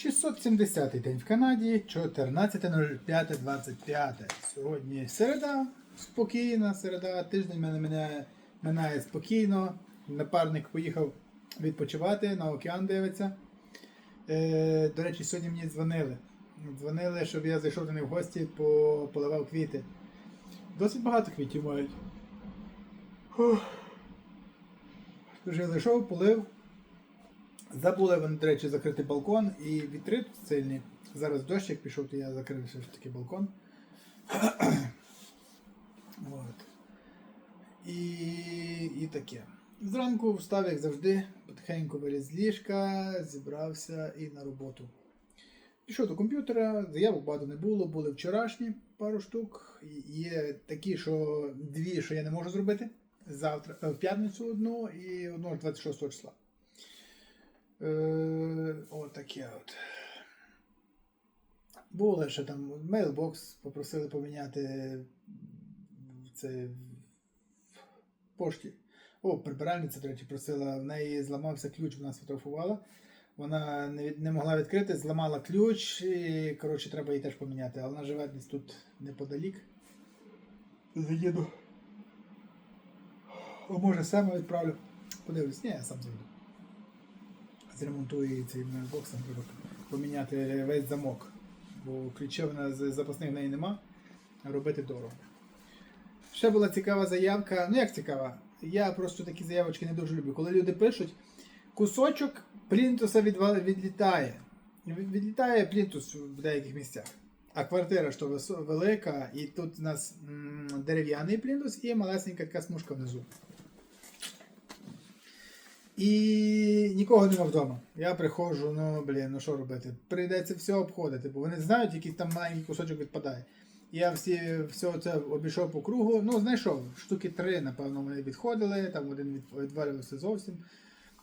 670 день в Канаді, 14.05.25. Сьогодні середа, спокійна середа, тиждень мене, мене минає спокійно. Напарник поїхав відпочивати, на океан дивиться. Е, до речі, сьогодні мені дзвонили. Дзвонили, щоб я зайшов до них в гості, по- поливав квіти. Досить багато квітів мають. Вже зайшов, полив. Забули вони, до речі, закрити балкон і вітри тут сильні. Зараз дощик пішов, то я закрив все ж таки балкон. От. І, і таке. Зранку встав, як завжди, потихеньку виліз з ліжка, зібрався і на роботу. Пішов до комп'ютера, заявок багато не було, були вчорашні пару штук. Є такі, що дві, що я не можу зробити. Завтра, е, в п'ятницю одну і одну 26 числа. Е, отаке от. Було ще там мейлбокс, попросили поміняти це в пошті. О, прибиральниця, до просила, в неї зламався ключ, вона сфотографувала. Вона не, не могла відкрити, зламала ключ, і коротше, треба її теж поміняти. Але вона живе десь тут неподалік. Заїду. А може саме відправлю. Подивлюсь, ні, я сам заїду. Зремонтую цей бокс, треба поміняти весь замок. Бо ключів на запасних в неї нема, робити дорого. Ще була цікава заявка. Ну як цікава? Я просто такі заявочки не дуже люблю. Коли люди пишуть, кусочок плінтуса відлітає. Відлітає плінтус в деяких місцях. А квартира що велика, і тут у нас дерев'яний плінтус і малесенька така смужка внизу. І нікого нема вдома. Я приходжу, ну блін, ну що робити? Прийдеться все обходити, бо вони знають, який там маленький кусочок відпадає. Я всі, все це обійшов по кругу, ну знайшов. Штуки три, напевно, вони відходили, там один від, відвалювався зовсім.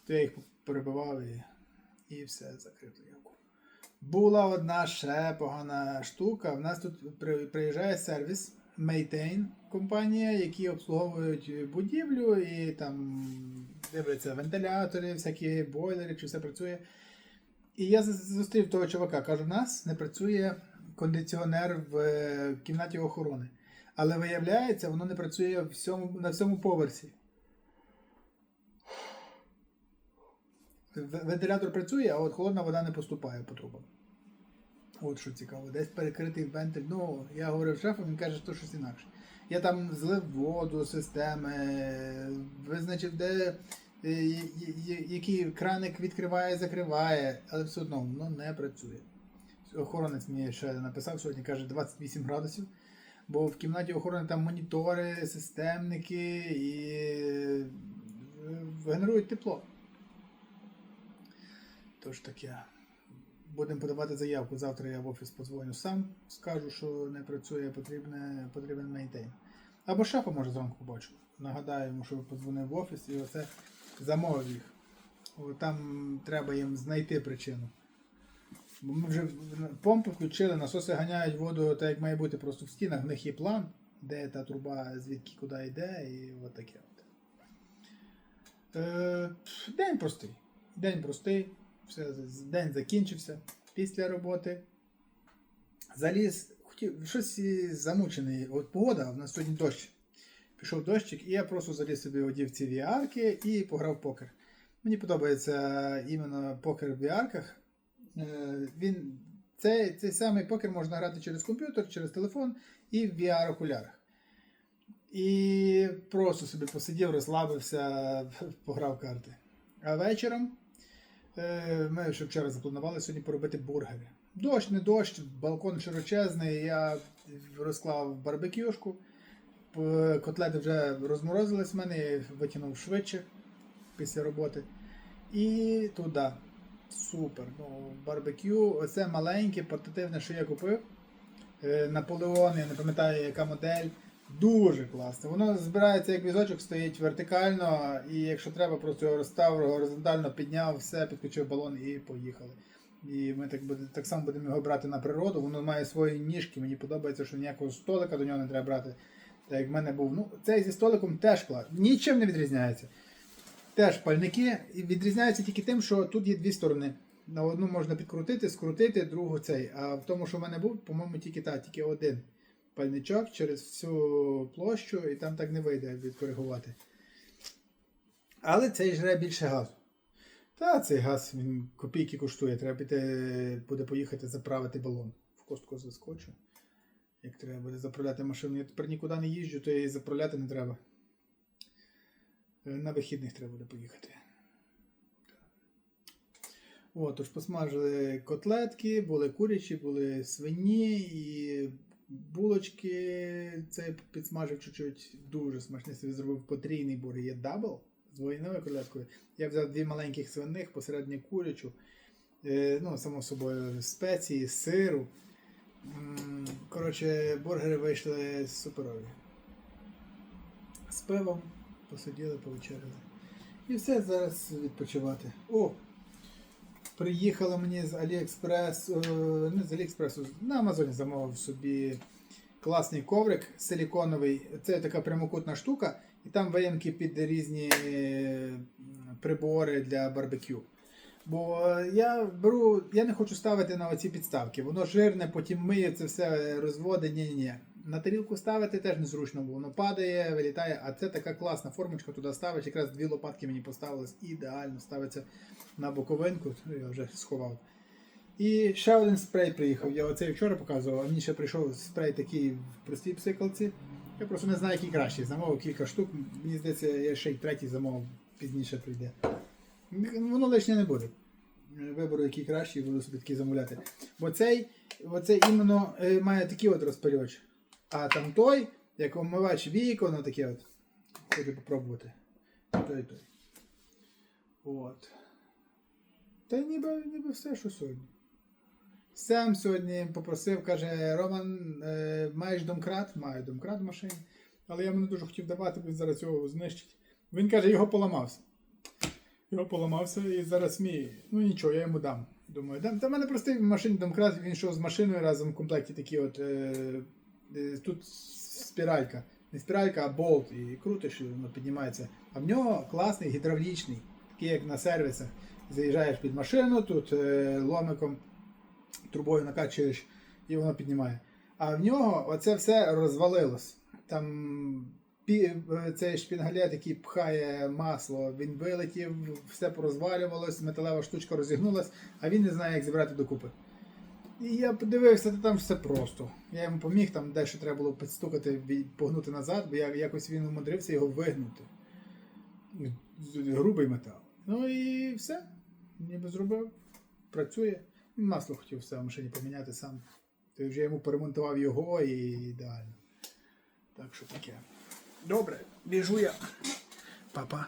То я їх перебивав і, і все, закрив. Була одна ще погана штука. У нас тут при- приїжджає сервіс Maintain компанія, які обслуговують будівлю і там дивляться вентилятори, всякі бойлери, чи все працює. І я зустрів того чувака, кажу, у нас не працює кондиціонер в е, кімнаті охорони. Але виявляється, воно не працює всьому, на всьому поверсі. Вентилятор працює, а от холодна вода не поступає по трубам. От що цікаво, десь перекритий вентиль. Ну, я говорив шефу, він каже, що щось інакше. Я там злив воду, системи, визначив, де е, я- я- який краник відкриває, закриває, але все одно воно не працює. Охоронець мені ще написав сьогодні, каже 28 градусів. Бо в кімнаті охорони там монітори, системники і е, генерують тепло. Тож таке. Будемо подавати заявку. Завтра я в офіс подзвоню сам, скажу, що не працює, потрібне, потрібен мейнтейн. Або шефа може зранку побачу. Нагадаю йому, що подзвонив в офіс і оце замовив їх. Там треба їм знайти причину. Бо ми вже помпи включили, насоси ганяють воду, так як має бути просто в стінах, в них є план, де та труба, звідки куди йде, і от таке. Е, день простий. День простий. Все, день закінчився після роботи. Заліз, хотів, щось замучений. От погода, в нас сьогодні дощ. Пішов дощик, і я просто заліз собі одів ці VR-ки і пограв покер. Мені подобається іменно покер в VR-ках. Е, Він, цей, цей самий покер можна грати через комп'ютер, через телефон і в VR-окулярах. І просто собі посидів, розслабився, пограв карти. А вечором ми ще вчора запланували сьогодні поробити бургери. Дощ, не дощ, балкон широчезний, я розклав барбекюшку. Котлети вже розморозились в мене, я витягнув швидше після роботи. І туди. Супер. Ну, барбекю, оце маленьке, портативне, що я купив. Е, Наполеон, я не пам'ятаю, яка модель. Дуже класно. Воно збирається як візочок, стоїть вертикально, і якщо треба, просто його розстав, горизонтально підняв, все, підключив балон і поїхали. І ми так, буде, так само будемо його брати на природу. Воно має свої ніжки. Мені подобається, що ніякого столика до нього не треба брати. Так як в мене був. Ну, цей зі столиком теж клас. Нічим не відрізняється. Теж пальники і відрізняються тільки тим, що тут є дві сторони. На одну можна підкрутити, скрутити, другу цей. А в тому, що в мене був, по-моєму, тільки та, тільки один пальничок через всю площу, і там так не вийде відкоригувати. Але цей жре більше газу. Та цей газ він копійки коштує. Треба піти, буде поїхати заправити балон. В костку заскочу. Як треба буде заправляти машину. Я тепер нікуди не їжджу, то і заправляти не треба. Е, На вихідних треба буде поїхати. О, тож посмажили котлетки, були курячі, були свині і булочки. Це підсмажив чуть-чуть. Дуже смачний собі зробив потрійний бургер. Є дабл з двойною котлеткою. Я взяв дві маленьких свиних, посередньо курячу. Е, ну, само собою, спеції, сиру. Коротше, бургери вийшли суперові. З пивом посиділи, повечеряли. І все зараз відпочивати. О! Приїхала мені з Аліекспрес, не з Аліекспресу, на Амазоні замовив собі класний коврик силіконовий. Це така прямокутна штука, і там виємки під різні е, прибори для барбекю. Бо я беру, я не хочу ставити на оці підставки. Воно жирне, потім миє це все розводить. Ні, ні, ні. На тарілку ставити теж незручно, бо воно падає, вилітає. А це така класна формочка, туди ставиш. Якраз дві лопатки мені поставились ідеально. Ставиться на боковинку. Ну, я вже сховав. І ще один спрей приїхав. Я оцей вчора показував, а мені ще прийшов спрей такий в простій псикалці. Я просто не знаю, який кращий. Замовив кілька штук. Мені здається, я ще й третій замовив, пізніше прийде. Воно лишнє не буде. Виберу, який кращий, буду собі такий замовляти. Бо цей, оцей іменно е, має такий от розпилювач. А там той, як омивач вікон, ну таке от. Хочу попробувати. Той той. От. Та ніби, ніби все, що сьогодні. Сам сьогодні попросив, каже, Роман, е, маєш домкрат? Маю домкрат в машині. Але я йому дуже хотів давати, бо зараз його знищить. Він каже, його поламався. Його поламався і зараз мій. Ну нічого, я йому дам. Думаю, дам. Та в мене простий в машині домкрат, він йшов з машиною разом в комплекті такі от. Е, тут спіралька. Не спіралька, а болт. І крутиш, і воно піднімається. А в нього класний гідравлічний, такий як на сервісах. Заїжджаєш під машину, тут е, ломиком трубою накачуєш і воно піднімає. А в нього оце все розвалилось. Там е, цей шпінгалет, який пхає масло, він вилетів, все порозвалювалось, металева штучка розігнулась, а він не знає, як зібрати докупи. І я подивився, то там все просто. Я йому поміг, там дещо треба було підстукати, погнути назад, бо я, якось він умудрився його вигнути. Грубий метал. Ну і все. Ніби зробив. Працює. Масло хотів все в машині поміняти сам. То вже йому поремонтував його і ідеально. Так що таке. Добре, біжу я. Папа.